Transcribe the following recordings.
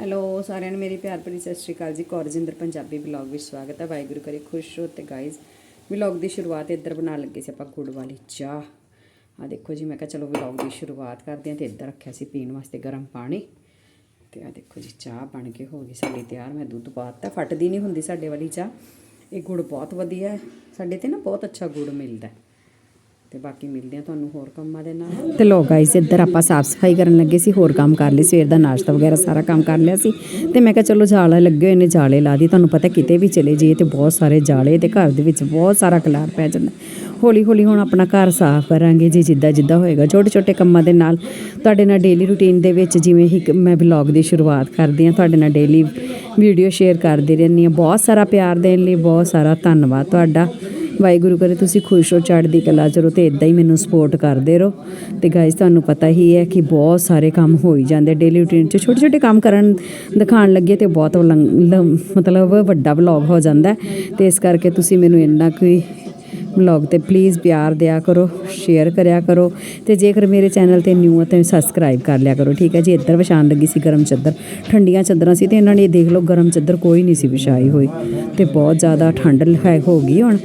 Hello ਸਾਰਿਆਂ ਨੂੰ ਮੇਰੀ ਪਿਆਰ ਭਰੀ ਸਤਿ ਸ਼੍ਰੀ ਅਕਾਲ ਜੀ। ਕੌਰਜਿੰਦਰ ਪੰਜਾਬੀ ਵਲੌਗ ਵਿੱਚ ਸਵਾਗਤ ਹੈ। ਵਾਹਿਗੁਰੂ ਕਰੇ ਖੁਸ਼ ਹੋ ਤੇ ਗਾਇਜ਼ ਵਲੌਗ ਦੀ ਸ਼ੁਰੂਆਤ ਇੱਧਰ ਬਣਾਉਣ ਲੱਗੇ ਸੀ ਆਪਾਂ ਗੁੜ ਵਾਲੀ ਚਾਹ। ਆ ਦੇਖੋ ਜੀ, ਮੈਂ ਕਿਹਾ ਚਲੋ ਵਲੌਗ ਦੀ ਸ਼ੁਰੂਆਤ ਕਰਦੇ ਹਾਂ ਤੇ ਇੱਧਰ ਰੱਖਿਆ ਸੀ ਪੀਣ ਵਾਸਤੇ ਗਰਮ ਪਾਣੀ। ਤੇ ਆ ਦੇਖੋ ਜੀ, ਚਾਹ ਬਣ ਕੇ ਹੋ ਗਈ ਸਾਡੀ ਤਿਆਰ। ਮੈਂ ਦੁੱਧ ਪਾਤਾ, ਫਟਦੀ ਨਹੀਂ ਹੁੰਦੀ ਸਾਡੇ ਵਾਲੀ ਚਾਹ। ਇਹ ਗੁੜ ਬਹੁਤ ਵਧੀਆ ਹੈ। ਸਾਡੇ ਤੇ ਨਾ ਬਹੁਤ ਅੱਛਾ ਗੁੜ ਮਿਲਦਾ ਹੈ। ਤੇ ਬਾਕੀ ਮਿਲਦੇ ਆ ਤੁਹਾਨੂੰ ਹੋਰ ਕੰਮਾਂ ਦੇ ਨਾਲ। ਤੇ ਲੋ ਗਾਇਸ ਇੱਧਰ ਆਪਾਂ ਸਾਫ਼ ਸਫ਼ਾਈ ਕਰਨ ਲੱਗੇ ਸੀ, ਹੋਰ ਕੰਮ ਕਰ ਲਈ ਸਵੇਰ ਦਾ ਨਾਸ਼ਤਾ ਵਗੈਰਾ ਸਾਰਾ ਕੰਮ ਕਰ ਲਿਆ ਸੀ। ਤੇ ਮੈਂ ਕਿਹਾ ਚਲੋ ਜਾਲੇ ਲੱਗੇ ਹੋਏ ਨੇ, ਜਾਲੇ ਲਾ ਦੀ ਤੁਹਾਨੂੰ ਪਤਾ ਕਿਤੇ ਵੀ ਚਲੇ ਜਾਈਏ ਤੇ ਬਹੁਤ ਸਾਰੇ ਜਾਲੇ ਤੇ ਘਰ ਦੇ ਵਿੱਚ ਬਹੁਤ ਸਾਰਾ ਖਲਾਰ ਪੈ ਜਾਂਦਾ। ਹੌਲੀ ਹੌਲੀ ਹੁਣ ਆਪਣਾ ਘਰ ਸਾਫ਼ ਕਰਾਂਗੇ, ਜੀ ਜਿੱਦਾਂ ਜਿੱਦਾਂ ਹੋਏਗਾ ਛੋਟੇ ਛੋਟੇ ਕੰਮਾਂ ਦੇ ਨਾਲ। ਤੁਹਾਡੇ ਨਾਲ ਡੇਲੀ ਰੂਟੀਨ ਦੇ ਵਿੱਚ ਜਿਵੇਂ ਹੀ ਮੈਂ ਵਲੌਗ ਦੀ ਸ਼ੁਰੂਆਤ ਕਰਦੀ ਹਾਂ, ਤੁਹਾਡੇ ਨਾਲ ਡੇਲੀ ਵੀਡੀਓ ਸ਼ੇਅਰ ਕਰਦੀ ਰਹਿੰਦੀ ਹਾਂ। ਬਹੁਤ ਸਾਰਾ ਪਿਆਰ ਦੇਣ ਲਈ ਬਹੁਤ ਸਾਰਾ ਧੰਨਵਾਦ ਤੁਹਾਡਾ। ਵਾਹਿਗੁਰੂ ਕਰੇ ਤੁਸੀਂ ਖੁਸ਼ ਹੋ, ਚੜ੍ਹਦੀ ਕਲਾ ਚਲੋ ਰਹੋ ਤੇ ਇਦਾਂ ਹੀ ਮੈਨੂੰ ਸਪੋਰਟ ਕਰਦੇ ਰਹੋ। ਤੇ ਗਾਇਸ ਤੁਹਾਨੂੰ ਪਤਾ ਹੀ ਹੈ ਕਿ ਬਹੁਤ ਸਾਰੇ ਕੰਮ ਹੋ ਹੀ ਜਾਂਦੇ ਡੇਲੀ ਰੂਟੀਨ ਚ। ਛੋਟੇ ਛੋਟੇ ਕੰਮ ਕਰਨ ਦਿਖਾਉਣ ਲੱਗੇ ਤੇ ਬਹੁਤ ਲੰ- ਲ- ਮਤਲਬ ਵੱਡਾ ਵਲੌਗ ਹੋ ਜਾਂਦਾ ਹੈ। ਤੇ ਇਸ ਕਰਕੇ ਤੁਸੀਂ ਮੈਨੂੰ ਇੰਨਾ ਕੋਈ ਵਲੌਗ ਤੇ ਪਲੀਜ਼ ਪਿਆਰ ਦਿਆ ਕਰੋ ਸ਼ੇਅਰ ਕਰਿਆ ਕਰੋ। ਤੇ ਜੇਕਰ ਮੇਰੇ ਚੈਨਲ ਤੇ ਨਿਊ ਹੋ ਤਾਂ ਸਬਸਕ੍ਰਾਈਬ ਕਰ ਲਿਆ ਕਰੋ, ਠੀਕ ਹੈ ਜੀ? ਇੱਧਰ ਵਿਛਾਣ ਲੱਗੀ ਸੀ ਗਰਮ ਚੱਦਰ, ਠੰਡੀਆਂ ਚੱਦਰਾਂ ਸੀ ਤੇ ਇਹਨਾਂ ਨੇ ਦੇਖ ਲਓ ਗਰਮ ਚੱਦਰ ਕੋਈ ਨਹੀਂ ਸੀ ਵਿਛਾਈ ਹੋਈ। ਤੇ ਬਹੁਤ ਜ਼ਿਆਦਾ ਠੰਡ ਹੈ, ਹੋ ਗਈ ਹੁਣ।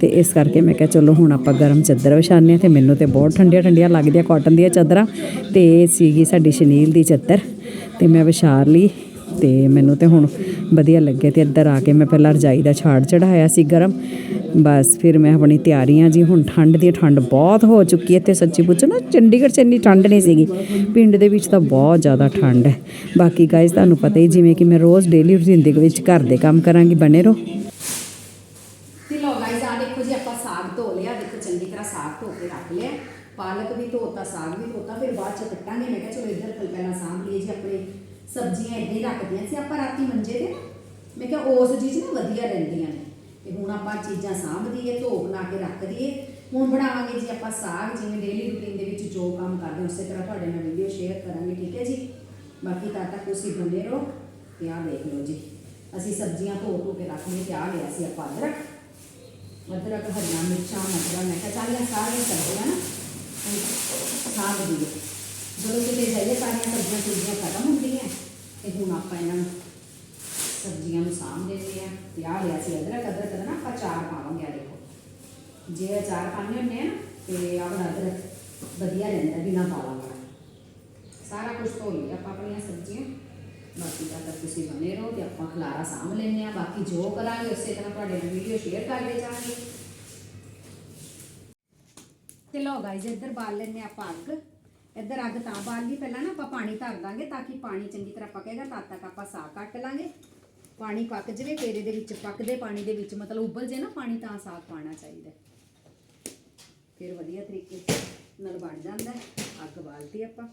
ਤੇ ਇਸ ਕਰਕੇ ਮੈਂ ਕਿਹਾ ਚਲੋ ਹੁਣ ਆਪਾਂ ਗਰਮ ਚਾਦਰ ਵਿਛਾਉਂਦੇ ਹਾਂ ਤੇ ਮੈਨੂੰ ਤੇ ਬਹੁਤ ਠੰਡੀਆਂ ਠੰਡੀਆਂ ਲੱਗਦੀਆਂ ਕਾਟਨ ਦੀਆਂ ਚਾਦਰਾਂ ਤੇ ਇਹ ਸੀਗੀ ਸਾਡੀ ਸ਼ਨੀਲ ਦੀ ਚਾਦਰ ਤੇ ਮੈਂ ਵਿਛਾ ਲਈ ਤੇ ਮੈਨੂੰ ਤੇ ਹੁਣ ਵਧੀਆ ਲੱਗੇ ਤੇ ਇੱਧਰ ਆ ਕੇ ਮੈਂ ਪਹਿਲਾਂ ਰਜਾਈ ਦਾ ਛਾੜ ਚੜਾਇਆ ਸੀ ਗਰਮ। ਬਸ ਫਿਰ ਮੈਂ ਆਪਣੀ ਤਿਆਰੀਆਂ ਜੀ, ਹੁਣ ਠੰਡ ਦੀ ਠੰਡ ਬਹੁਤ ਹੋ ਚੁੱਕੀ ਹੈ ਤੇ ਸੱਚੀ ਪੁੱਛੋ ਨਾ ਚੰਡੀਗੜ੍ਹ 'ਚ ਇੰਨੀ ਠੰਡ ਨਹੀਂ ਸੀਗੀ। ਪਿੰਡ ਦੇ ਵਿੱਚ ਤਾਂ ਬਹੁਤ ਜ਼ਿਆਦਾ ਠੰਡ ਹੈ। ਬਾਕੀ ਗਾਇਜ਼ ਤੁਹਾਨੂੰ ਪਤਾ ਹੀ ਜਿਵੇਂ ਕਿ ਮੈਂ ਰੋਜ਼ ਡੇਲੀ ਰੂਟੀਨ ਦੇ ਵਿੱਚ ਘਰ ਦੇ ਕੰਮ ਕਰਾਂਗੀ, ਬਣੇ ਰਹੋ ਤੇ ਲੋ ਗਾਇਸ ਆ ਦੇਖੋ ਜੀ ਆਪਾਂ ਸਾਗ ਧੋ ਲਿਆ ਦੇਖੋ ਚੰਗੀ ਤਰ੍ਹਾਂ ਸਾਗ ਧੋ ਕੇ ਰੱਖ ਲਿਆ ਪਾਲਕ ਵੀ ਧੋਤਾ, ਸਾਗ ਵੀ ਧੋਤਾ, ਫਿਰ ਬਾਅਦ ਚ ਕੱਟਾਂਗੇ। ਮੈਂ ਕਿਹਾ ਚਲੋ ਇੱਧਰ ਪਹਿ- ਪਹਿਲਾਂ ਸਾਂਭ ਲਈਏ ਜੀ, ਆਪਣੇ ਸਬਜ਼ੀਆਂ ਇੱਦਾਂ ਹੀ ਰੱਖਦੀਆਂ ਸੀ। ਆਪਾਂ ਰਾਤੀ ਮੰਜੇ ਤੇ ਨਾ, ਮੈਂ ਕਿਹਾ ਉਸ ਚੀਜ਼ ਨਾ ਵਧੀਆ ਰਹਿੰਦੀਆਂ ਨੇ। ਤੇ ਹੁਣ ਆਪਾਂ ਚੀਜ਼ਾਂ ਸਾਂਭ ਦਈਏ ਧੋ ਬਣਾ ਕੇ ਰੱਖ ਦਈਏ ਹੁਣ ਬਣਾਵਾਂਗੇ ਜੀ ਆਪਾਂ ਸਾਗ, ਜਿਵੇਂ ਡੇਲੀ ਰੂਟੀਨ ਦੇ ਵਿੱਚ ਜੋ ਕੰਮ ਕਰਦੇ ਉਸੇ ਤਰ੍ਹਾਂ ਤੁਹਾਡੇ ਨਾਲ ਵੀਡੀਓ ਸ਼ੇਅਰ ਕਰਾਂਗੇ, ਠੀਕ ਹੈ ਜੀ? ਬਾਕੀ ਤਦ ਤੱਕ ਤੁਸੀਂ ਬਣੇ ਰਹੋ ਤੇ ਆਹ ਦੇਖ ਲਓ ਜੀ। ਅਸੀਂ ਸਬਜ਼ੀਆਂ ਧੋ ਧੋ ਕੇ ਰੱਖ ਲਈ ਤੇ ਆ ਲਿਆ ਸੀ ਆਪਾਂ ਅਦਰਕ। ਅਦਰਕ, ਹਰੀਆਂ ਮਿਰਚਾਂ, ਮਟਰਾਂ, ਮੈਂ ਕਿਹਾ ਚੱਲ ਇਹ ਸਾਰੀਆਂ ਸਬਜ਼ੀਆਂ ਨਾ ਹੁਣ ਸਾਗ ਦੀ ਜਦੋਂ ਕਿਤੇ ਜਾਈਏ ਸਾਰੀਆਂ ਸਬਜ਼ੀਆਂ ਸੁਬਜ਼ੀਆਂ ਖਤਮ ਹੁੰਦੀਆਂ। ਤੇ ਹੁਣ ਆਪਾਂ ਇਹਨਾਂ ਨੂੰ ਸਬਜ਼ੀਆਂ ਨੂੰ ਸਾਂਭ ਦਿੰਦੇ ਆ ਤੇ ਆ ਲਿਆ ਸੀ ਅਦਰਕ। ਅਦਰਕ ਦਾ ਨਾ ਆਪਾਂ ਚਾਰ ਪਾਵਾਂਗੇ ਆ ਦੇਖੋ। ਜੇ ਅਚਾਰ ਪਾਉਂਦੇ ਹੁੰਦੇ ਆ ਨਾ, ਤੇ ਆਹ ਅਦਰਕ ਵਧੀਆ ਰਹਿੰਦਾ, ਬਿਨਾ ਪਾਵਾਂਗਾ ਸਾਰਾ ਕੁਝ ਧੋ ਲਿਆ ਆਪਾਂ ਆਪਣੀਆਂ ਸਬਜ਼ੀਆਂ। ਬਾਕੀ ਦਾ ਤਾਂ ਤੁਸੀਂ ਬਣੇ ਰਹੋ ਤੇ ਆਪਾਂ ਖਲਾਰਾ ਸਾਂਭ ਲੈਂਦੇ ਆ ਬਾਕੀ ਜੋ ਕਰਾਂਗੇ, ਉਸੇ ਤਰ੍ਹਾਂ ਤੁਹਾਡੇ ਨਾਲ ਵੀਡੀਓ ਸ਼ੇਅਰ ਕਰਦੇ ਜਾਵਾਂਗੇ। ਤੇ ਲੋ ਗਾਇਜ਼ ਇੱਧਰ ਬਾਲ ਲੈਂਦੇ ਆਪਾਂ ਅੱਗ। ਇੱਧਰ ਅੱਗ ਤਾਂ ਬਾਲ ਲਈ ਪਹਿਲਾਂ ਨਾ ਆਪਾਂ ਪਾਣੀ ਧਰ ਦਾਂਗੇ ਤਾਂ ਕਿ ਪਾਣੀ ਚੰਗੀ ਤਰ੍ਹਾਂ ਪਕੇਗਾ ਤਦ ਤੱਕ ਆਪਾਂ ਸਾਗ ਕੱਟ ਲਾਂਗੇ। ਪਾਣੀ ਪੱਕ ਜਵੇ, ਫਿਰ ਦੇ ਵਿੱਚ ਪੱਕਦੇ ਪਾਣੀ ਦੇ ਵਿੱਚ, ਮਤਲਬ ਉਬਲ ਜੇ ਨਾ ਪਾਣੀ ਤਾਂ ਸਾਗ ਪਾਣਾ ਚਾਹੀਦਾ। ਫਿਰ ਵਧੀਆ ਤਰੀਕੇ ਨਾਲ ਬਣ ਜਾਂਦਾ ਅੱਗ ਬਾਲਤੀ ਆਪਾਂ।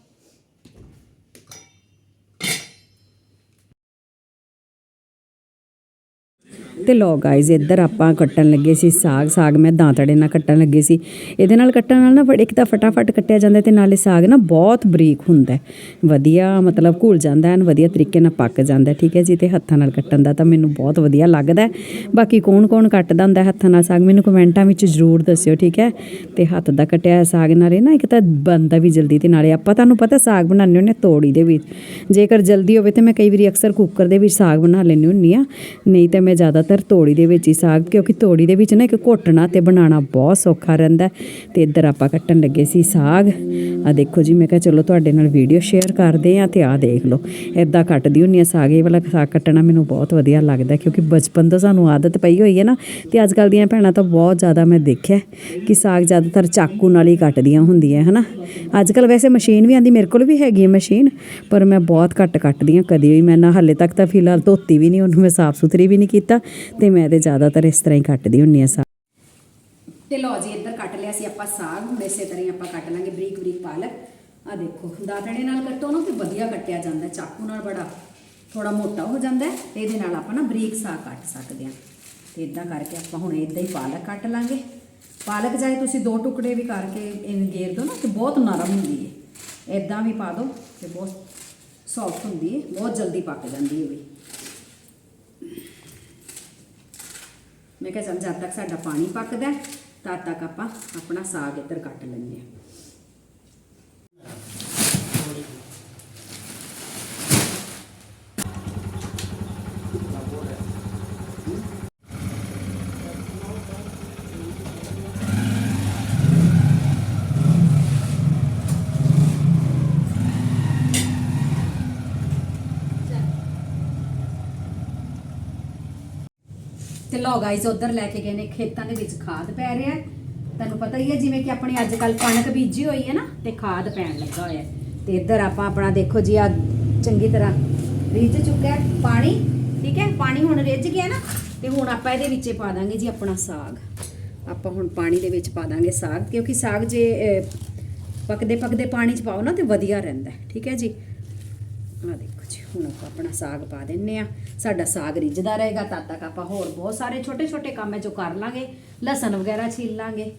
ਤੇ ਲੋ ਗਾਇਜ਼ ਇੱਧਰ ਆਪਾਂ ਕੱਟਣ ਲੱਗੇ ਸੀ ਸਾਗ। ਸਾਗ ਮੈਂ ਦਾਂਤੜੇ ਨਾਲ ਕੱਟਣ ਲੱਗੇ ਸੀ। ਇਹਦੇ ਨਾਲ ਕੱਟਣ ਨਾਲ ਨਾ ਬੜੇ ਇੱਕ ਤਾਂ ਫਟਾਫਟ ਕੱਟਿਆ ਜਾਂਦਾ ਤੇ ਨਾਲੇ ਸਾਗ ਨਾ ਬਹੁਤ ਬਰੀਕ ਹੁੰਦਾ ਵਧੀਆ ਮਤਲਬ ਘੁਲ ਜਾਂਦਾ ਹੈ ਵਧੀਆ ਤਰੀਕੇ ਨਾਲ ਪੱਕ ਜਾਂਦਾ ਠੀਕ ਹੈ ਜੀ, ਤੇ ਹੱਥਾਂ ਨਾਲ ਕੱਟਣ ਦਾ ਤਾਂ ਮੈਨੂੰ ਬਹੁਤ ਵਧੀਆ ਲੱਗਦਾ ਬਾਕੀ ਕੌਣ ਕੌਣ ਕੱਟਦਾ ਹੁੰਦਾ ਹੱਥਾਂ ਨਾਲ ਸਾਗ, ਮੈਨੂੰ ਕਮੈਂਟਾਂ ਵਿੱਚ ਜ਼ਰੂਰ ਦੱਸਿਓ, ਠੀਕ ਹੈ? ਤੇ ਹੱਥ ਦਾ ਕੱਟਿਆ ਸਾਗ ਨਾਲੇ ਨਾ ਇੱਕ ਤਾਂ ਬਣਦਾ ਵੀ ਜਲਦੀ ਤੇ ਨਾਲੇ ਆਪਾਂ ਤੁਹਾਨੂੰ ਪਤਾ ਸਾਗ ਬਣਾਉਂਦੇ ਹੁੰਦੇ ਹਾਂ ਤੋੜੀ ਦੇ ਵਿੱਚ। ਜੇਕਰ ਜਲਦੀ ਹੋਵੇ ਤੇ ਮੈਂ ਕਈ ਵਾਰੀ ਅਕਸਰ ਕੁੱਕਰ ਦੇ ਵਿੱਚ ਸਾਗ ਬਣਾ ਲੈਂਦੀ ਹੁੰਦੀ ਆ ਨਹੀਂ ਤਾਂ ਮੈਂ ਜ਼ਿਆਦਾਤਰ ਤੋੜੀ ਦੇ ਵਿੱਚ ਹੀ ਸਾਗ, ਕਿਉਂਕਿ ਤੋੜੀ ਦੇ ਵਿੱਚ ਨਾ ਇੱਕ ਘੋਟਣਾ ਤੇ ਬਣਾਉਣਾ ਬਹੁਤ ਸੌਖਾ ਰਹਿੰਦਾ ਹੈ। ਤੇ ਇੱਧਰ ਆਪਾਂ ਕੱਟਣ ਲੱਗੇ ਸੀ ਸਾਗ। ਆ ਦੇਖੋ ਜੀ, ਮੈਂ ਕਿਹਾ ਚਲੋ ਤੁਹਾਡੇ ਨਾਲ ਵੀਡੀਓ ਸ਼ੇਅਰ ਕਰਦੇ ਆ ਤੇ ਆ ਦੇਖ ਲਓ। ਇਦਾਂ ਕੱਟਦੀ ਹੁੰਨੀ ਆ ਸਾਗ, ਇਹ ਵਾਲਾ ਸਾਗ ਕੱਟਣਾ ਮੈਨੂੰ ਬਹੁਤ ਵਧੀਆ ਲੱਗਦਾ ਕਿਉਂਕਿ ਬਚਪਨ ਤੋਂ ਸਾਨੂੰ ਆਦਤ ਪਈ ਹੋਈ ਹੈ ਨਾ। ਤੇ ਅੱਜ ਕੱਲ ਦੀਆਂ ਭੈਣਾਂ ਤਾਂ ਬਹੁਤ ਜ਼ਿਆਦਾ ਮੈਂ ਦੇਖਿਆ ਕਿ ਸਾਗ ਜ਼ਿਆਦਾਤਰ ਚਾਕੂ ਨਾਲ ਹੀ ਕੱਟਦੀਆਂ ਹੁੰਦੀਆਂ, ਹਨਾ। ਅੱਜ ਕੱਲ ਵੈਸੇ ਮਸ਼ੀਨ ਵੀ ਆਂਦੀ ਮੇਰੇ ਕੋਲ ਵੀ ਹੈਗੀ ਹੈ ਮਸ਼ੀਨ, ਪਰ ਮੈਂ ਬਹੁਤ ਘੱਟ ਕੱਟਦੀ ਹਾਂ। ਕਦੀ ਵੀ ਮੈਂ ਨਾ, ਹਾਲੇ ਤੱਕ ਤਾਂ ਫਿਲਹਾਲ ਧੋਤੀ ਵੀ ਨਹੀਂ, ਉਹਨੂੰ ਮੈਂ ਸਾਫ਼ ਸੁਥਰੀ ਵੀ ਨਹੀਂ ਕੀਤਾ। ਤੇ ਮੈਂ ਤੇ ਜ਼ਿਆਦਾਤਰ ਇਸ ਤਰ੍ਹਾਂ ਹੀ ਕੱਟਦੀ ਹੁੰਨੀ ਆ ਸਾਗ। ਤੇ ਲਓ ਜੀ, ਇੱਧਰ ਕੱਟ ਲਿਆ ਸੀ ਆਪਾਂ ਸਾਗ। ਹੁਣ ਇਸੇ ਤਰ੍ਹਾਂ ਹੀ ਆਪਾਂ ਕੱਟ ਲਾਂਗੇ ਬਰੀਕ ਬਰੀਕ ਪਾਲਕ। ਆ ਦੇਖੋ ਦਾਤਣੇ ਨਾਲ ਕੱਟੋ ਨਾ ਤੇ ਵਧੀਆ ਕੱਟਿਆ ਜਾਂਦਾ। ਚਾਕੂ ਨਾਲ ਬੜਾ ਥੋੜਾ ਮੋਟਾ ਹੋ ਜਾਂਦਾ ਹੈ। ਤੇ ਇਹਦੇ ਨਾਲ ਆਪਾਂ ਨਾ ਬਰੀਕ ਸਾਗ ਕੱਟ ਸਕਦੇ ਹਾਂ। ਤੇ ਇਦਾਂ ਕਰਕੇ ਆਪਾਂ ਹੁਣ ਇਦਾਂ ਹੀ ਪਾਲਕ ਕੱਟ ਲਾਂਗੇ। ਪਾਲਕ ਚਾਹੇ ਤੁਸੀਂ ਦੋ ਟੁਕੜੇ ਵੀ ਕਰਕੇ ਇਹਨੂੰ ਗੇਰ ਦਿਓ ਨਾ, ਤੇ ਬਹੁਤ ਨਰਮ ਹੁੰਦੀ ਹੈ ਇਦਾਂ ਵੀ ਪਾ ਦਿਓ ਤੇ ਬਹੁਤ ਸੌਫਟ ਹੁੰਦੀ ਹੈ ਬਹੁਤ ਜਲਦੀ ਪੱਕ ਜਾਂਦੀ ਹੈ ਵੀ। ਮੈਂ ਕਿਹਾ ਚੱਲ ਜਦ ਤੱਕ ਸਾਡਾ ਪਾਣੀ ਪੱਕਦਾ ਤਦ ਤੱਕ ਆਪਾਂ ਆਪਣਾ ਸਾਗ ਇੱਧਰ ਕੱਟ ਲੈਂਦੇ ਹਾਂ। ਤੇ ਲੋ ਉਧਰ ਲੈ ਕੇ ਗਏ ਨੇ ਖੇਤਾਂ ਦੇ ਵਿੱਚ ਖਾਦ ਪੈ ਰਿਹਾ ਹੈ। ਤੁਹਾਨੂੰ ਪਤਾ ਹੀ ਹੈ ਜਿਵੇਂ ਕਿ ਆਪਣੀ ਅੱਜ ਕੱਲ ਕਣਕ ਬੀਜੀ ਹੋਈ ਹੈ ਨਾ ਤੇ ਖਾਦ ਪੈਣ ਲੱਗਾ ਹੋਇਆ ਹੈ। ਤੇ ਇੱਧਰ ਆਪਾਂ ਆਪਣਾ ਦੇਖੋ ਜੀ ਆ ਚੰਗੀ ਤਰ੍ਹਾਂ ਰਿੱਝ ਚੁੱਕਾ ਹੈ ਪਾਣੀ ਠੀਕ ਹੈ? ਪਾਣੀ ਹੁਣ ਰਿੱਝ ਗਿਆ ਨਾ ਤੇ ਹੁਣ ਆਪਾਂ ਇਹਦੇ ਵਿੱਚ ਪਾ ਦਾਂਗੇ ਜੀ ਆਪਣਾ ਸਾਗ। ਆਪਾਂ ਹੁਣ ਪਾਣੀ ਦੇ ਵਿੱਚ ਪਾ ਦਾਂਗੇ ਸਾਗ ਕਿਉਂਕਿ ਸਾਗ ਜੇ ਅਹ, ਪੱਕਦੇ ਪੱਕਦੇ ਪਾਣੀ 'ਚ ਪਾਓ ਨਾ ਤੇ ਵਧੀਆ ਰਹਿੰਦਾ ਠੀਕ ਹੈ ਜੀ? ਆ ਦੇਖੋ। ਜੀ, ਹੁਣ ਆਪਾਂ ਆਪਣਾ ਸਾਗ ਪਾ ਦਿੰਨੇ ਆ। ਸਾਡਾ ਸਾਗ ਰਿੱਝਦਾ ਰਹੇਗਾ ਤਦ ਤੱਕ ਆਪਾਂ ਹੋਰ ਬਹੁਤ ਸਾਰੇ ਛੋਟੇ ਛੋਟੇ ਕੰਮ ਹੈ ਜੋ ਕਰ ਲਾਂਗੇ। ਲਸਣ ਵਗੈਰਾ ਛੀਲ ਲਾਂਗੇ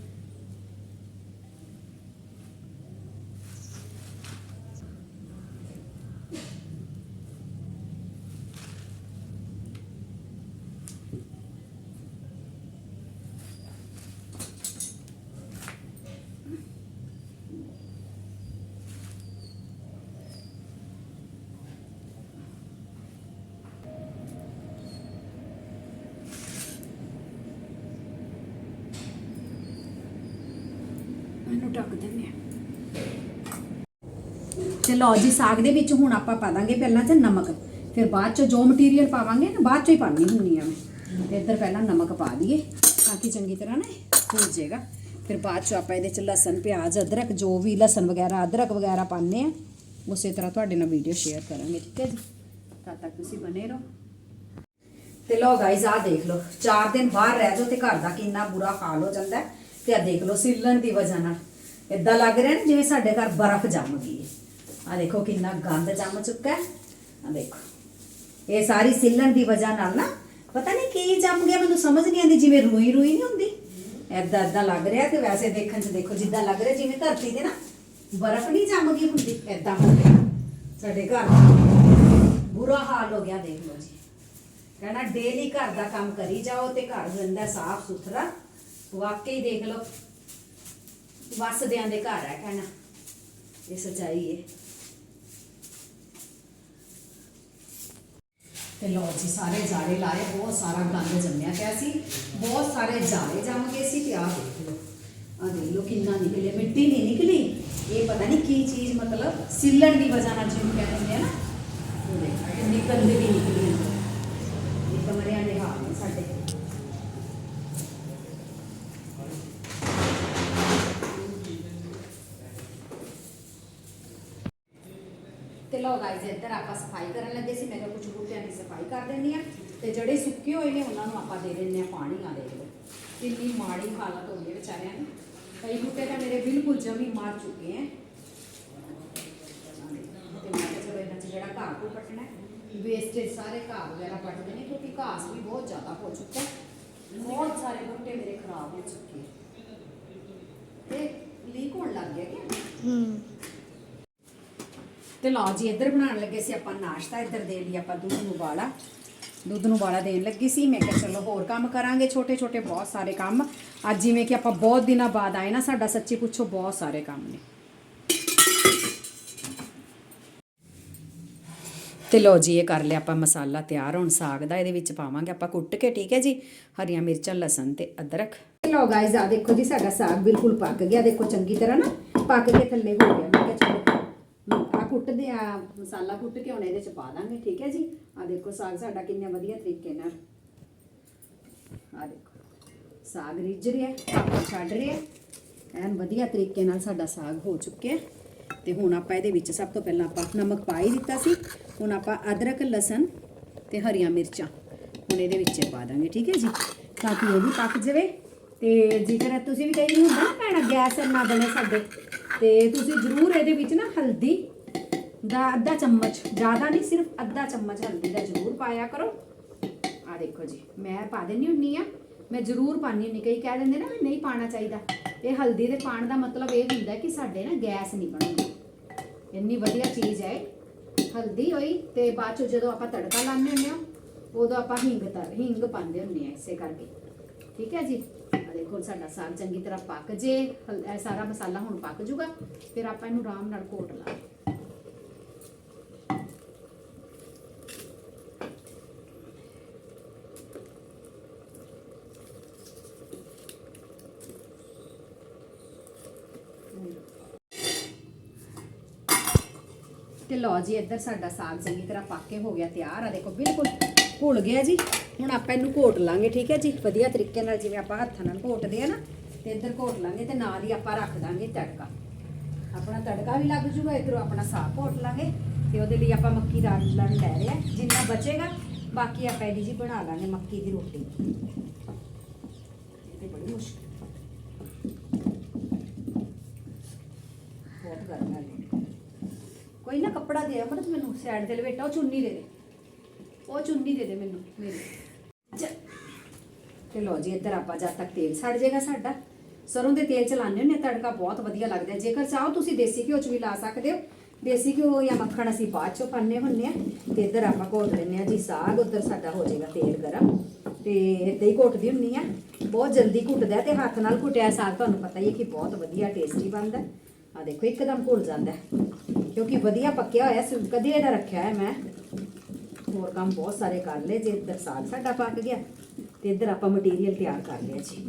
ਇਹਨੂੰ ਢੱਕ ਦਿੰਨੇ ਆ। ਤੇ ਲਓ ਜੀ, ਸਾਗ ਦੇ ਵਿੱਚ ਹੁਣ ਆਪਾਂ ਪਾ ਦਾਂਗੇ ਪਹਿਲਾਂ ਤੇ ਨਮਕ। ਫਿਰ ਬਾਅਦ ਚ ਜੋ ਮਟੀਰੀਅਲ ਪਾਵਾਂਗੇ ਨਾ, ਬਾਅਦ ਚ ਹੀ ਪਾਣੀ ਹੁੰਨੀ ਆ ਮੈਂ। ਤੇ ਇੱਧਰ ਪਹਿਲਾਂ ਨਮਕ ਪਾ ਦਈਏ, ਤਾਂ ਕਿ ਚੰਗੀ ਤਰ੍ਹਾਂ ਨਾ ਭੁੱਜ ਜਾਏਗਾ। ਫਿਰ ਬਾਅਦ ਚ ਆਪਾਂ ਇਹਦੇ ਚ ਲਸਣ, ਪਿਆਜ਼, ਅਦਰਕ, ਜੋ ਵੀ ਲਸਣ ਵਗੈਰਾ, ਅਦਰਕ ਵਗੈਰਾ ਪਾਉਂਦੇ ਆ, ਉਸੇ ਤਰ੍ਹਾਂ ਤੁਹਾਡੇ ਨਾਲ ਵੀਡੀਓ ਸ਼ੇਅਰ ਕਰਾਂਗੇ, ਠੀਕ ਹੈ ਜੀ? ਤਦ ਤੱਕ ਤੁਸੀਂ ਬਨੇ ਰਹੋ। ਤੇ ਲੋ ਗਾਇਜ਼ ਆ ਦੇਖ ਲਓ 4 ਦਿਨ ਬਾਹਰ ਰਹਿ ਜਾਓ ਤੇ ਘਰ ਦਾ ਕਿੰਨਾ ਬੁਰਾ ਹਾਲ ਹੋ ਜਾਂਦਾ ਤੇ ਆ ਦੇਖ ਲਓ, ਸਿੱਲਣ ਦੀ ਵਜ੍ਹਾ ਨਾਲ। ਇਦਾਂ ਲੱਗ ਰਿਹਾ ਨਾ ਜਿਵੇਂ ਸਾਡੇ ਘਰ ਬਰਫ਼ ਜੰਮ ਗਈ ਹੈ। ਆ ਦੇਖੋ ਕਿੰਨਾ ਗੰਦ ਜੰਮ ਚੁੱਕਾ ਹੈ। ਆ ਦੇਖੋ। ਇਹ ਸਾਰੀ ਸਿੱਲਣ ਦੀ ਵਜ੍ਹਾ ਨਾਲ ਨਾ ਪਤਾ ਨਹੀਂ ਕੀ ਜੰਮ ਗਿਆ, ਮੈਨੂੰ ਸਮਝ ਨਹੀਂ ਆਉਂਦੀ, ਜਿਵੇਂ ਰੂਈ ਰੂਈ ਨਹੀਂ ਹੁੰਦੀ। ਐਦਾਂ ਐਦਾਂ ਲੱਗ ਰਿਹਾ ਤੇ ਵੈਸੇ ਦੇਖਣ 'ਚ ਦੇਖੋ ਜਿੱਦਾਂ ਲੱਗ ਰਿਹਾ, ਜਿਵੇਂ ਧਰਤੀ ਤੇ ਨਾ ਬਰਫ਼ ਨਹੀਂ ਜੰਮ ਗਈ ਹੁੰਦੀ। ਐਦਾਂ ਹੋ ਗਿਆ। ਸਾਡੇ ਘਰ ਬੁਰਾ ਹਾਲ ਹੋ ਗਿਆ, ਦੇਖ ਲਓ ਜੀ। ਕਹਿਣਾ ਡੇਲੀ ਘਰ ਦਾ ਕੰਮ ਕਰੀ ਜਾਓ ਤੇ ਘਰ ਰਹਿੰਦਾ ਸਾਫ਼ ਸੁਥਰਾ ਵਾਕਈ ਦੇਖ ਲਓ। ਵਸਦਿਆਂ ਦੇ ਘਰ ਹੈ ਕਹਿਣਾ ਇਹ ਸੱਚਾਈ ਹੈ ਤੇ ਲੋ ਜੀ ਸਾਰੇ ਜਾਲੇ ਲਾਏ ਬਹੁਤ ਸਾਰਾ ਗੰਦ ਜੰਮਿਆ ਪਿਆ ਸੀ ਬਹੁਤ ਸਾਰੇ ਜਾਲੇ ਜੰਮ ਗਏ ਸੀ ਤੇ ਆਹ ਦੇਖ ਲਓ ਆਹ ਦੇਖ ਲਓ ਕਿੰਨਾ ਨਿਕਲਿਆ ਮਿੱਟੀ ਨਹੀਂ ਨਿਕਲੀ ਇਹ ਪਤਾ ਨਹੀਂ ਕੀ ਚੀਜ਼ ਮਤਲਬ ਸਿੱਲਣ ਦੀ ਵਜ੍ਹਾ ਨਾਲ ਜਿਹਨੂੰ ਕਹਿ ਦਿੰਦੇ ਆ ਨਾ ਉਹ ਦੇਖੋ ਕਿੰਨੀ ਗੰਦਗੀ ਨਿਕਲੀ ਅੰਦਰ ਇਹ ਕਮਰਿਆਂ ਦੇ ਹਾਲ ਨੇ ਸਾਡੇ ਤੇ ਲੋ ਗਾਇਜ਼ ਇੱਧਰ ਆਪਾਂ ਸਫ਼ਾਈ ਕਰਨ ਲੱਗੇ ਸੀ, ਮੈਂ ਕਿਹਾ ਕੁਝ ਬੂਟਿਆਂ ਦੀ ਸਫ਼ਾਈ ਕਰ ਦਿੰਦੀ ਆ ਤੇ ਜਿਹੜੇ ਸੁੱਕੇ ਹੋਏ ਨੇ, ਉਹਨਾਂ ਨੂੰ ਆਪਾਂ ਦੇ ਦਿੰਦੇ ਆ ਪਾਣੀ ਆ ਦੇਖ ਲਓ। ਕਿੰਨੀ ਮਾੜੀ ਹਾਲਤ ਹੋ ਗਈ ਹੈ ਵਿਚਾਰਿਆਂ ਦੀ। ਕਈ ਬੂਟੇ ਤਾਂ ਮੇਰੇ ਬਿਲਕੁਲ ਜਮੀ ਮਾਰ ਚੁੱਕੇ ਹੈ। ਤੇ ਮੈਂ ਕਿਹਾ ਚਲੋ ਇਹਨਾਂ 'ਚ ਜਿਹੜਾ ਘਾਹ ਕੋ ਪੱਟਣਾ ਵੇਸਟੇਜ ਸਾਰੇ ਘਾਹ ਵਗੈਰਾ ਪੱਟਦੇ ਨੇ ਕਿਉਂਕਿ ਘਾਸ ਵੀ ਬਹੁਤ ਜ਼ਿਆਦਾ ਹੋ ਚੁੱਕਾ ਹੈ। ਬਹੁਤ ਸਾਰੇ ਬੂਟੇ ਮੇਰੇ ਖਰਾਬ ਹੋ ਚੁੱਕੇ ਤੇ ਲੀਕ ਹੋਣ ਲੱਗ ਗਿਆ ਕਿ? ਹੂੰ। ਤੇ ਲਓ ਜੀ, ਇੱਧਰ ਬਣਾਉਣ ਲੱਗੇ ਸੀ ਆਪਾਂ ਨਾਸ਼ਤਾ, ਇੱਧਰ ਦੇ ਲਈ ਆਪਾਂ ਦੁੱਧ ਨੂੰ ਉਬਾਲਾ। ਦੁੱਧ ਨੂੰ ਉਬਾਲਾ ਦੇਣ ਲੱਗੀ ਸੀ। ਮੈਂ ਕਿਹਾ ਚਲੋ ਹੋਰ ਕੰਮ ਕਰਾਂਗੇ ਛੋਟੇ ਛੋਟੇ ਬਹੁਤ ਸਾਰੇ ਕੰਮ। ਅੱਜ ਜਿਵੇਂ ਕਿ ਆਪਾਂ ਬਹੁਤ ਦਿਨਾਂ ਬਾਅਦ ਆਏ ਨਾ, ਸਾਡਾ ਸੱਚੀ ਪੁੱਛੋ ਬਹੁਤ ਸਾਰੇ ਕੰਮ ਨੇ। ਤੇ ਲੋ ਜੀ, ਇਹ ਕਰ ਲਿਆ ਆਪਾਂ ਮਸਾਲਾ ਤਿਆਰ। ਹੁਣ ਸਾਗ ਦਾ ਇਹਦੇ ਵਿੱਚ ਪਾਵਾਂਗੇ ਆਪਾਂ ਕੁੱਟ ਕੇ, ਠੀਕ ਹੈ ਜੀ? ਹਰੀਆਂ ਮਿਰਚਾਂ, ਲਸਣ ਤੇ ਅਦਰਕ। ਲੋ ਗਾਇਜ਼ ਆ ਦੇਖੋ ਜੀ, ਸਾਡਾ ਸਾਗ ਬਿਲਕੁਲ ਪੱਕ ਗਿਆ। ਦੇਖੋ ਚੰਗੀ ਤਰ੍ਹਾਂ ਨਾ ਪੱਕ ਕੇ ਥੱਲੇ ਹੋ ਗਿਆ। ਮੈਂ ਕਿਹਾ ਚਲੋ ਕੁੱਟਦੇ ਆ, ਮਸਾਲਾ ਕੁੱਟ ਕੇ ਹੁਣ ਇਹਦੇ ਚ ਪਾ ਦਾਂਗੇ, ਠੀਕ ਹੈ ਜੀ? ਆ ਦੇਖੋ ਸਾਗ ਸਾਡਾ ਕਿੰਨੇ ਵਧੀਆ ਤਰੀਕੇ ਨਾਲ। ਆ ਦੇਖੋ, ਸਾਗ ਰਿੱਝ ਰਿਹਾ ਪਾਪਾ ਛੱਡ ਰਿਹਾ। ਐਨ ਵਧੀਆ ਤਰੀਕੇ ਨਾਲ ਸਾਡਾ ਸਾਗ ਹੋ ਚੁੱਕਿਆ। ਤੇ ਹੁਣ ਆਪਾਂ ਇਹਦੇ ਵਿੱਚ ਸਭ ਤੋਂ ਪਹਿਲਾਂ ਆਪਾਂ ਨਮਕ ਪਾ ਹੀ ਦਿੱਤਾ ਸੀ। ਹੁਣ ਆਪਾਂ ਅਦਰਕ, ਲਸਣ ਤੇ ਹਰੀਆਂ ਮਿਰਚਾਂ ਹੁਣ ਇਹਦੇ ਵਿੱਚ ਪਾ ਦਾਂਗੇ, ਠੀਕ ਹੈ ਜੀ? ਤਾਂ ਕਿ ਉਹ ਵੀ ਪੱਕ ਜਾਵੇ। ਤੇ ਜੇਕਰ ਤੁਸੀਂ ਵੀ ਕਹੀ ਹੁੰਦਾ ਨਾ ਭੈਣਾ, ਗੈਸ ਨਾ ਬਣੇ ਸਾਡੇ। ਤੇ ਤੁਸੀਂ ਜ਼ਰੂਰ ਇਹਦੇ ਵਿੱਚ ਨਾ ਹਲਦੀ ਦਾ ਅੱਧਾ ਚਮਚ, ਜ਼ਿਆਦਾ ਨਹੀਂ, ਸਿਰਫ ਅੱਧਾ ਚਮਚ ਹਲਦੀ ਦਾ ਜ਼ਰੂਰ ਪਾਇਆ ਕਰੋ। ਆ ਦੇਖੋ ਜੀ, ਮੈਂ ਪਾ ਦਿੰਦੀ ਹੁੰਨੀ ਆ ਮੈਂ ਜ਼ਰੂਰ ਪਾਣੀ ਹੁੰਨੀ ਕਈ ਕਹਿ ਦਿੰਦੇ ਨਾ ਵੀ ਨਹੀਂ ਪਾਣਾ ਚਾਹੀਦਾ। ਇਹ ਹਲਦੀ ਦੇ ਪਾਣ ਦਾ ਮਤਲਬ ਇਹ ਹੁੰਦਾ ਕਿ ਸਾਡੇ ਨਾ ਗੈਸ ਨਹੀਂ ਬਣਦੀ। ਇੰਨੀ ਵਧੀਆ ਚੀਜ਼ ਹੈ। ਹਲਦੀ ਹੋਈ ਤੇ ਬਾਅਦ ਚ ਜਦੋਂ ਆਪਾਂ ਤੜਕਾ ਲਾਉਂਦੇ ਹੁੰਦੇ ਆ ਉਦੋਂ ਆਪਾਂ ਹਿੰਗ ਤਰ ਹਿੰਗ ਪਾਉਂਦੇ ਹੁੰਦੇ ਆ ਇਸੇ ਕਰਕੇ। ਠੀਕ ਹੈ ਜੀ? ਆ ਦੇਖੋ, ਸਾਡਾ ਸਾਗ ਚੰਗੀ ਤਰ੍ਹਾਂ ਪੱਕ ਜੇ। ਹਲ- ਇਹ ਸਾਰਾ ਮਸਾਲਾ ਹੁਣ ਪੱਕ ਜੂਗਾ। ਫਿਰ ਆਪਾਂ ਇਹਨੂੰ ਆਰਾਮ ਨਾਲ ਘੋਟ ਲਾਂਗੇ। ਤੇ ਲਓ ਜੀ, ਇੱਧਰ ਸਾਡਾ ਸਾਗ ਚੰਗੀ ਤਰ੍ਹਾਂ ਪੱਕ ਕੇ ਹੋ ਗਿਆ ਤਿਆਰ। ਆ ਦੇਖੋ, ਬਿਲਕੁਲ ਘੁਲ ਗਿਆ ਜੀ। ਹੁਣ ਆਪਾਂ ਇਹਨੂੰ ਘੋਟ ਲਾਂਗੇ, ਠੀਕ ਹੈ ਜੀ? ਵਧੀਆ ਤਰੀਕੇ ਨਾਲ ਜਿਵੇਂ ਆਪਾਂ ਹੱਥਾਂ ਨਾਲ ਘੋਟਦੇ ਆ ਨਾ, ਤੇ ਇੱਧਰ ਘੋਟ ਲਾਂਗੇ ਤੇ ਨਾਲ ਹੀ ਆਪਾਂ ਰੱਖ ਦਾਂਗੇ ਤੜਕਾ। ਆਪਣਾ ਤੜਕਾ ਵੀ ਲੱਗ ਜੂਗਾ, ਇਧਰੋਂ ਆਪਣਾ ਸਾਗ ਘੋਟ ਲਾਂਗੇ, ਤੇ ਉਹਦੇ ਲਈ ਆਪਾਂ ਮੱਕੀ ਦਾ ਆਟਾ ਲੈ ਰਹੇ ਆ ਜਿੰਨਾ ਬਚੇਗਾ, ਬਾਕੀ ਆਪਾਂ ਇਹਦੀ ਜੀ ਬਣਾ ਲਾਂਗੇ ਮੱਕੀ ਦੀ ਰੋਟੀ। ਇਹ ਤੇ ਬੜੀ ਮੁਸ਼ਕਿਲ ਬਹੁਤ ਗਰਮ ਹੈ ਕੋਈ ਨਾ ਕੱਪੜਾ ਦੇ ਅਮਰਤ ਮੈਨੂੰ ਸਾਈਡ ਤੇ ਲਪੇਟਾ ਉਹ ਚੁੰਨੀ ਦੇ ਦੇ। ਉਹ ਚੁੰਨੀ ਦੇ ਦੇ ਮੈਨੂੰ ਮੇਰੀ। ਚੱਲ। ਤੇ ਲੋ ਜੀ ਇੱਧਰ ਆਪਾਂ ਜਦ ਤੱਕ ਤੇਲ ਸੜ ਜਾਏਗਾ ਸਾਡਾ। ਸਰੋਂ ਦੇ ਤੇਲ ਚ ਲਾਉਂਦੇ ਹੁੰਦੇ ਹਾਂ, ਤੜਕਾ ਬਹੁਤ ਵਧੀਆ ਲੱਗਦਾ ਜੇਕਰ ਚਾਹੋ ਤੁਸੀਂ ਦੇਸੀ ਘਿਓ ਚ ਵੀ ਲਾ ਸਕਦੇ ਹੋ। ਦੇਸੀ ਘਿਓ ਜਾਂ ਮੱਖਣ ਅਸੀਂ ਬਾਅਦ ਚੋਂ ਪਾਉਂਦੇ ਹੁੰਦੇ ਆ। ਤੇ ਇੱਧਰ ਆਪਾਂ ਘੋਟ ਲੈਂਦੇ ਆ ਜੀ ਸਾਗ ਉੱਧਰ ਸਾਡਾ ਹੋ ਜਾਏਗਾ ਤੇਲ ਗਰਮ। ਤੇ ਇਦਾਂ ਹੀ ਘੋਟਦੀ ਹੁੰਨੀ ਆ। ਬਹੁਤ ਜਲਦੀ ਘੁੱਟਦਾ ਹੈ ਤੇ ਹੱਥ ਨਾਲ ਘੁੱਟਿਆ ਸਾਗ ਤੁਹਾਨੂੰ ਪਤਾ ਹੀ ਹੈ ਕਿ ਬਹੁਤ ਵਧੀਆ ਟੇਸਟੀ ਬਣਦਾ ਆ ਦੇਖੋ ਇੱਕਦਮ ਘੁਲ ਜਾਂਦਾ ਕਿਉਂਕਿ ਵਧੀਆ ਪੱਕਿਆ ਹੋਇਆ ਸੀ ਕਦੇ ਇਹਦਾ ਰੱਖਿਆ ਹੈ ਮੈਂ ਹੋਰ ਕੰਮ ਬਹੁਤ ਸਾਰੇ ਕਰ ਲਏ ਜੇ ਇੱਧਰ ਸਾਗ ਸਾਡਾ ਪੱਕ ਗਿਆ ਤੇ ਇੱਧਰ ਆਪਾਂ ਮਟੀਰੀਅਲ ਤਿਆਰ ਕਰ ਲਿਆ ਜੀ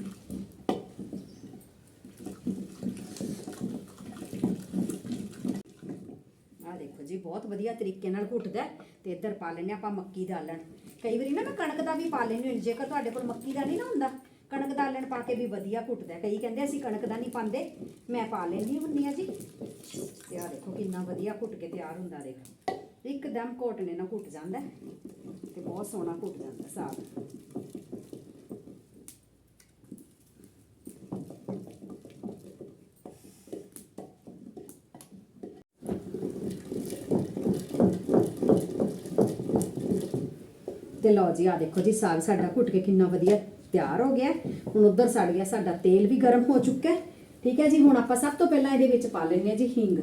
ਆ ਦੇਖੋ ਜੀ ਬਹੁਤ ਵਧੀਆ ਤਰੀਕੇ ਨਾਲ ਘੁੱਟਦਾ ਹੈ ਤੇ ਇੱਧਰ ਪਾ ਲੈਣੇ ਆਪਾਂ ਮੱਕੀ ਦਾ ਆਲਣ ਕਈ ਵਾਰੀ ਨਾ ਮੈਂ ਕਣਕ ਦਾ ਵੀ ਪਾ ਲੈਂਦੀ ਹਾਂ ਜੇਕਰ ਤੁਹਾਡੇ ਕੋਲ ਮੱਕੀ ਦਾ ਨਹੀਂ ਨਾ ਹੁੰਦਾ ਕਣਕ ਦਾ ਆਲਣ ਪਾ ਕੇ ਵੀ ਵਧੀਆ ਘੁੱਟਦਾ ਕਈ ਕਹਿੰਦੇ ਅਸੀਂ ਕਣਕ ਦਾ ਨਹੀਂ ਪਾਉਂਦੇ, ਮੈਂ ਪਾ ਲੈਂਦੀ ਹੁੰਦੀ ਆ ਜੀ। ਤੇ ਆ ਦੇਖੋ ਕਿੰਨਾ ਵਧੀਆ ਘੁੱਟ ਕੇ ਤਿਆਰ ਹੁੰਦਾ ਦੇਖ। ਇੱਕਦਮ ਘੋਟਣੇ ਨਾਲ ਘੁੱਟ ਜਾਂਦਾ ਹੈ ਤੇ ਬਹੁਤ ਸੋਹਣਾ ਘੁੱਟ ਜਾਂਦਾ ਸਾਗ। ਤੇ ਲਓ ਜੀ ਆ ਦੇਖੋ ਜੀ, ਸਾਗ ਸਾਡਾ ਘੁੱਟ ਕੇ ਕਿੰਨਾ ਵਧੀਆ ਤਿਆਰ ਹੋ ਗਿਆ। ਹੁਣ ਉਧਰ ਸੜ ਗਿਆ, ਸਾਡਾ ਤੇਲ ਵੀ ਗਰਮ ਹੋ ਚੁੱਕਾ ਹੈ। ਠੀਕ ਹੈ ਜੀ, ਹੁਣ ਆਪਾਂ ਸਭ ਤੋਂ ਪਹਿਲਾਂ ਇਹਦੇ ਵਿੱਚ ਪਾ ਲੈਂਦੇ ਹਾਂ ਜੀ ਹਿੰਗ।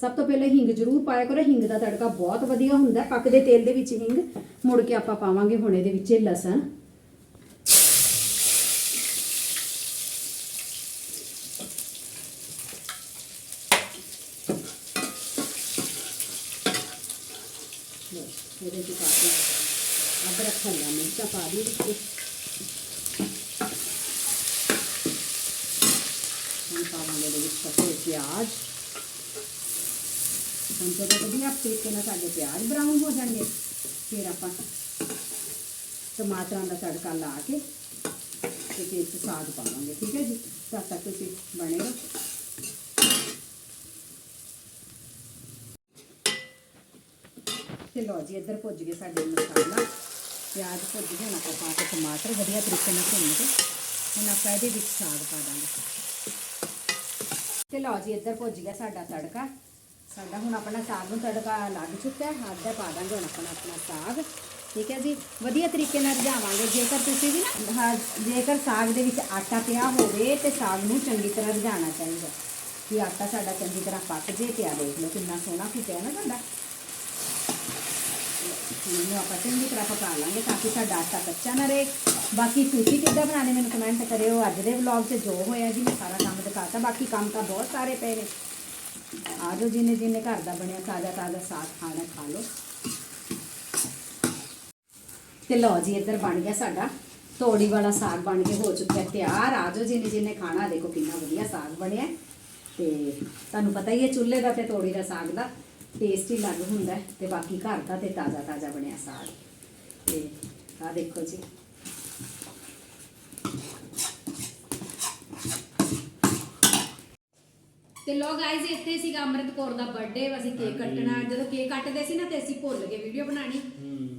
ਸਭ ਤੋਂ ਪਹਿਲਾਂ ਹਿੰਗ ਜ਼ਰੂਰ ਪਾਇਆ ਕਰੋ, ਹਿੰਗ ਦਾ ਤੜਕਾ ਬਹੁਤ ਵਧੀਆ ਹੁੰਦਾ ਹੈ। ਪੱਕਦੇ ਤੇਲ ਦੇ ਵਿੱਚ ਹਿੰਗ। ਮੁੜ ਕੇ ਆਪਾਂ ਪਾਵਾਂਗੇ ਹੁਣ ਇਹਦੇ ਵਿੱਚ ਲਸਣ। ਇਹਦੇ ਵਿੱਚ ਪਾ ਕੇ ਅਦਰਕ ਹਰੀਆਂ ਮਿਰਚਾਂ ਪਾ ਦੀ ਵਿੱਚ ਹੁਣ ਪਾਵਾਂਗੇ ਇਹਦੇ ਵਿੱਚ ਕੱਟੇ ਪਿਆਜ਼ ਹੁਣ ਜਦੋਂ ਵਧੀਆ ਤਰੀਕੇ ਨਾਲ ਸਾਡੇ ਪਿਆਜ਼ ਬਰਾਊਨ ਹੋ ਜਾਣਗੇ, ਫਿਰ ਆਪਾਂ ਟਮਾਟਰਾਂ ਦਾ ਤੜਕਾ ਲਾ ਕੇ ਤੇ ਫਿਰ ਸਾਗ ਪਾਵਾਂਗੇ, ਠੀਕ ਹੈ ਜੀ? ਤਦ ਤੱਕ ਤੁਸੀਂ ਬਣੇ ਰਹੋ। ਤੇ ਲਓ ਜੀ, ਇੱਧਰ ਭੁੱਜ ਗਏ ਸਾਡੇ ਮਸਾਲਾ। ਪਿਆਜ਼ ਭੁੱਜ ਗਏ, ਹੁਣ ਆਪਾਂ ਪਾ ਕੇ ਟਮਾਟਰ ਵਧੀਆ ਤਰੀਕੇ ਨਾਲ ਭੁੰਨ ਕੇ, ਹੁਣ ਆਪਾਂ ਇਹਦੇ ਵਿੱਚ ਸਾਗ ਪਾ ਦਾਂਗੇ। ਤੇ ਲਓ ਜੀ, ਇੱਧਰ ਭੁੱਜ ਗਿਆ ਸਾਡਾ ਤੜਕਾ। ਸਾਡਾ ਹੁਣ ਆਪਣਾ ਸਾਗ ਨੂੰ ਤੜਕਾ ਲੱਗ ਚੁੱਕਾ ਹੈ। ਹੱਥ ਦਾ ਪਾ ਦਾਂਗੇ ਹੁਣ ਆਪਣਾ ਆਪਣਾ ਸਾਗ। ਠੀਕ ਹੈ ਜੀ। ਵਧੀਆ ਤਰੀਕੇ ਨਾਲ ਰਝਾਵਾਂਗੇ ਜੇਕਰ ਤੁਸੀਂ ਵੀ ਨਾ ਹਾਂ, ਜੇਕਰ ਸਾਗ ਦੇ ਵਿੱਚ ਆਟਾ ਪਿਆ ਹੋਵੇ ਤੇ ਸਾਗ ਨੂੰ ਚੰਗੀ ਤਰ੍ਹਾਂ ਰਝਾਉਣਾ ਚਾਹੀਦਾ। ਕਿ ਆਟਾ ਸਾਡਾ ਚੰਗੀ ਤਰ੍ਹਾਂ ਪੱਕ ਜੇ ਪਿਆ ਆ ਦੇਖ ਲਓ ਕਿੰਨਾ ਸੋਹਣਾ ਫੁੱਟਿਆ ਨਾ ਸਾਡਾ ਇਹਨੂੰ ਆਪਾਂ ਚੰਗੀ ਤਰ੍ਹਾਂ ਪਕਾ ਲਾਂਗੇ ਤਾਂ ਕਿ ਸਾਡਾ ਆਟਾ ਕੱਚਾ ਨਾ ਰਹੇ। ਬਾਕੀ ਤੁਸੀਂ ਕਿੱਦਾਂ ਬਣਾਣੇ ਮੈਨੂੰ ਕਮੈਂਟ ਕਰਿਓ। ਅੱਜ ਦੇ ਵਲੌਗ 'ਚ ਜੋ ਹੋਇਆ ਜੀ ਮੈਂ ਸਾਰਾ ਕੰਮ ਦਿਖਾਤਾ। ਬਾਕੀ ਕੰਮ ਤਾਂ ਬਹੁਤ ਸਾਰੇ ਪਏ ਨੇ। ਆ ਜਾਓ ਜਿਹਨੇ ਜਿਹਨੇ ਘਰ ਦਾ ਬਣਿਆ ਤਾਜ਼ਾ ਤਾਜ਼ਾ ਸਾਗ ਖਾਣਾ ਖਾ ਲਓ। ਤੇ ਲਓ ਜੀ, ਇੱਧਰ ਬਣ ਗਿਆ ਸਾਡਾ ਤੋੜੀ ਵਾਲਾ ਸਾਗ ਬਣ ਕੇ ਹੋ ਚੁੱਕਿਆ ਤਿਆਰ। ਆ ਜਾਓ ਜਿਹਨੇ ਜਿਹਨੇ ਖਾਣਾ, ਦੇਖੋ ਕਿੰਨਾ ਵਧੀਆ ਸਾਗ ਬਣਿਆ। ਤੇ ਤੁਹਾਨੂੰ ਪਤਾ ਹੀ ਹੈ, ਚੁੱਲ੍ਹੇ ਦਾ ਤੇ ਤੋੜੀ ਦਾ ਸਾਗ ਦਾ ਟੇਸਟ ਹੀ ਅਲੱਗ ਹੁੰਦਾ ਤੇ ਬਾਕੀ ਘਰ ਦਾ ਤੇ ਤਾਜ਼ਾ ਤਾਜ਼ਾ ਬਣਿਆ ਸਾਗ। ਤੇ ਆ ਦੇਖੋ ਜੀ ਤੇ ਲੋ ਗਾਇਜ਼ ਇੱਥੇ ਸੀਗਾ ਅੰਮ੍ਰਿਤ ਕੌਰ ਦਾ ਬਰਥਡੇ ਅਸੀਂ ਕੇਕ ਕੱਟਣਾ। ਜਦੋਂ ਕੇਕ ਕੱਟਦੇ ਸੀ ਨਾ ਤੇ ਅਸੀਂ ਭੁੱਲ ਗਏ ਵੀਡੀਓ ਬਣਾਣੀ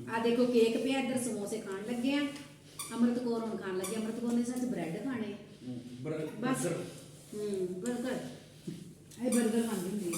ਆ ਦੇਖੋ ਕੇਕ ਪਿਆ ਇੱਧਰ ਸਮੋਸੇ ਖਾਣ ਲੱਗੇ ਆ। ਅੰਮ੍ਰਿਤ ਕੌਰ ਹੁਣ ਖਾਣ ਲੱਗੇ ਅੰਮ੍ਰਿਤ ਕੌਰ ਨੇ ਸੱਚ ਬ੍ਰੈਡ ਖਾਣੇ। ਬਸ। ਹੂੰ ਬਰਗਰ। ਇਹ ਬਰਗਰ ਖਾਂਦੀ